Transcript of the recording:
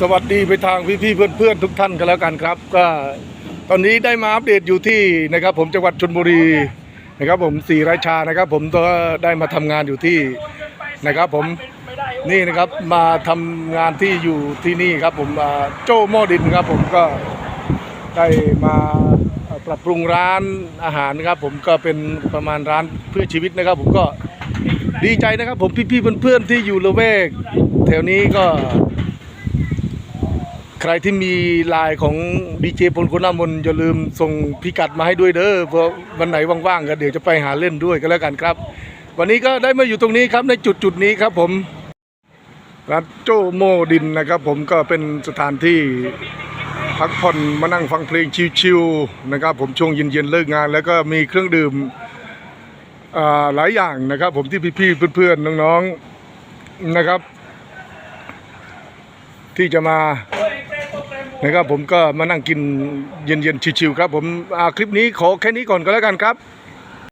สวัสดีไปทางพี่ๆเพื่อนๆทุกท่านกันแล้วกันครับ ก็ตอนนี้ได้มาอัปเดตอยู่ที่นะครับ ผมจังหวัดชลบุรีนะครับผมศรีราชานะครับ ผมก็ได้มาทำงานอยู่ที่นะครับ ผมนี่นะครับมาทำงานที่อยู่ที่นี่ครับ ผมโจ้หม้อดินครับ ผมก็ได้มาปรับปรุงร้านอาหารนะครับ ผมก็เป็นประมาณร้านเพื่อชีวิตนะครับ ผมก็ดีใจนะครับ ผมพี่ๆเพื่อนๆที่อยู่ละแวกแถวนี้ก็ รที่มีไลน์ของดีเจพลคนน้ามนอย่าลืมส่งพิกัดมาให้ด้วยเด้อเพราะวันไหนว่างๆก็เดี๋ยวจะไปหาเล่นด้วยกันแล้วกันครับ วันนี้ก็ได้มาอยู่ตรงนี้ครับในจุดจุดๆนี้ครับผมร้านโจโมดินนะครับผมก็เป็นสถานที่พักผ่อนมานั่งฟังเพลงชิวๆนะครับผมช่วงเย็นๆเลิกงาน แล้วก็มีเครื่องดื่มอ่าหลายอย่างนะครับ ผมที่พี่ๆเพื่อนๆน้องๆนะครับ ที่จะมา นะครับผมก็มานั่งกินเย็นๆชิวๆครับผมคลิปนี้ขอแค่นี้ก่อนก็แล้วกันครับ